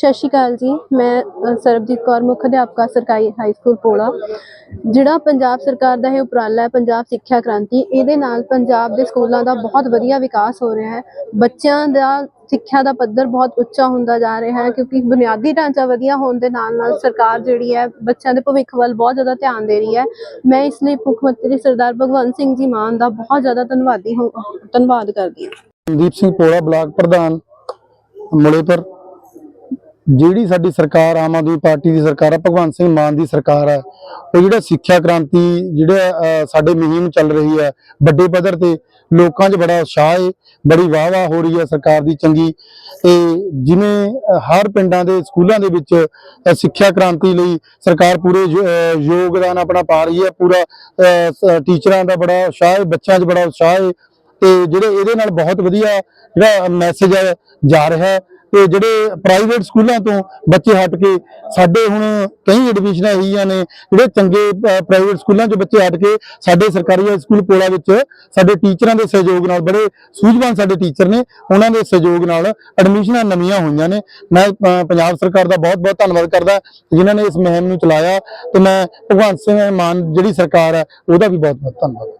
ਸਤਿ ਸ਼੍ਰੀ ਅਕਾਲ ਜੀ। ਮੈਂ ਸਰਬਜੀਤ ਕੌਰ, ਮੁੱਖ ਅਧਿਆਪਕਾ, ਸਰਕਾਰੀ ਹਾਈ ਸਕੂਲ ਪੋਲਾ। ਜਿਹੜਾ ਪੰਜਾਬ ਸਰਕਾਰ ਦਾ ਇਹ ਉਪਰਾਲਾ ਹੈ, ਪੰਜਾਬ ਸਿੱਖਿਆ ਕ੍ਰਾਂਤੀ, ਇਹਦੇ ਨਾਲ ਪੰਜਾਬ ਦੇ ਸਕੂਲਾਂ ਦਾ ਬਹੁਤ ਵਧੀਆ ਵਿਕਾਸ ਹੋ ਰਿਹਾ ਹੈ। ਬੱਚਿਆਂ ਦਾ ਸਿੱਖਿਆ ਦਾ ਪੱਧਰ ਬਹੁਤ ਉੱਚਾ ਹੁੰਦਾ ਜਾ ਰਿਹਾ ਹੈ, ਕਿਉਂਕਿ ਬੁਨਿਆਦੀ ਢਾਂਚਾ ਵਧੀਆ ਹੋਣ ਦੇ ਨਾਲ ਨਾਲ ਸਰਕਾਰ ਜਿਹੜੀ ਹੈ, ਬੱਚਿਆਂ ਦੇ ਭਵਿੱਖ ਵੱਲ ਬਹੁਤ ਜ਼ਿਆਦਾ ਧਿਆਨ ਦੇ ਰਹੀ ਹੈ। ਮੈਂ ਇਸ ਲਈ ਮੁੱਖ ਮੰਤਰੀ ਸਰਦਾਰ ਭਗਵੰਤ ਸਿੰਘ ਜੀ ਮਾਨ ਦਾ ਬਹੁਤ ਜ਼ਿਆਦਾ ਧੰਨਵਾਦੀ ਹਾਂ, ਧੰਨਵਾਦ ਕਰਦੀ ਹਾਂ। ਮਨਦੀਪ ਸਿੰਘ ਪੋਲਾ, ਬਲਾਕ ਪ੍ਰਧਾਨ, ਮੁਲੇਪੁਰ। ਜਿਹੜੀ ਸਾਡੀ ਸਰਕਾਰ ਆਮ ਆਦਮੀ ਪਾਰਟੀ ਦੀ ਸਰਕਾਰ ਹੈ ਭਗਵੰਤ ਸਿੰਘ ਮਾਨ ਦੀ ਸਰਕਾਰ ਹੈ ਉਹ ਜਿਹੜਾ ਸਿੱਖਿਆ ਕ੍ਰਾਂਤੀ ਜਿਹੜਾ ਸਾਡੇ ਮੁਹਿੰਮ ਚੱਲ ਰਹੀ ਹੈ ਵੱਡੇ ਪੱਧਰ ਤੇ ਲੋਕਾਂ 'ਚ ਬੜਾ ਉਤਸ਼ਾਹ ਹੈ ਬੜੀ ਵਾਹ-ਵਾਹ ਹੋ ਰਹੀ ਹੈ ਸਰਕਾਰ ਦੀ ਚੰਗੀ। ਤੇ ਜਿਵੇਂ ਹਰ ਪਿੰਡਾਂ ਦੇ ਸਕੂਲਾਂ ਦੇ ਵਿੱਚ ਸਿੱਖਿਆ ਕ੍ਰਾਂਤੀ ਲਈ ਸਰਕਾਰ ਪੂਰੇ ਯੋਗਦਾਨ ਆਪਣਾ ਪਾ ਰਹੀ ਹੈ ਪੂਰਾ ਟੀਚਰਾਂ ਦਾ ਬੜਾ ਉਤਸ਼ਾਹ ਹੈ ਬੱਚਿਆਂ 'ਚ ਬੜਾ ਉਤਸ਼ਾਹ ਹੈ ਤੇ ਜਿਹੜੇ ਇਹਦੇ ਨਾਲ ਬਹੁਤ ਵਧੀਆ ਜਿਹੜਾ ਮੈਸੇਜ ਹੈ ਜਾ ਰਿਹਾ। ਹੈ ਤੇ ਜਿਹੜੇ ਪ੍ਰਾਈਵੇਟ ਸਕੂਲਾਂ ਤੋਂ ਬੱਚੇ ਹਟ ਕੇ ਸਾਡੇ ਹੁਣ ਕਈ ਐਡਮਿਸ਼ਨਾਂ ਹੈਗੀਆਂ ਨੇ, ਜਿਹੜੇ ਚੰਗੇ ਪ੍ਰਾਈਵੇਟ ਸਕੂਲਾਂ 'ਚ ਬੱਚੇ ਹਟ ਕੇ ਸਾਡੇ ਸਰਕਾਰੀ ਸਕੂਲ ਪੋਲਾ ਵਿੱਚ ਸਾਡੇ ਟੀਚਰਾਂ ਦੇ ਸਹਿਯੋਗ ਨਾਲ, ਬੜੇ ਸੂਝਵਾਨ ਸਾਡੇ ਟੀਚਰ ਨੇ, ਉਹਨਾਂ ਦੇ ਸਹਿਯੋਗ ਨਾਲ ਐਡਮਿਸ਼ਨਾਂ ਨਵੀਆਂ ਹੋਈਆਂ ਨੇ। ਮੈਂ ਪੰਜਾਬ ਸਰਕਾਰ ਦਾ ਬਹੁਤ ਬਹੁਤ ਧੰਨਵਾਦ ਕਰਦਾ ਜਿਨ੍ਹਾਂ ਨੇ ਇਸ ਮੁਹਿੰਮ ਨੂੰ ਚਲਾਇਆ ਤੇ ਮੈਂ ਭਗਵੰਤ ਸਿੰਘ ਮਾਨ ਜਿਹੜੀ ਸਰਕਾਰ ਹੈ, ਉਹਦਾ ਵੀ ਬਹੁਤ ਬਹੁਤ ਧੰਨਵਾਦ।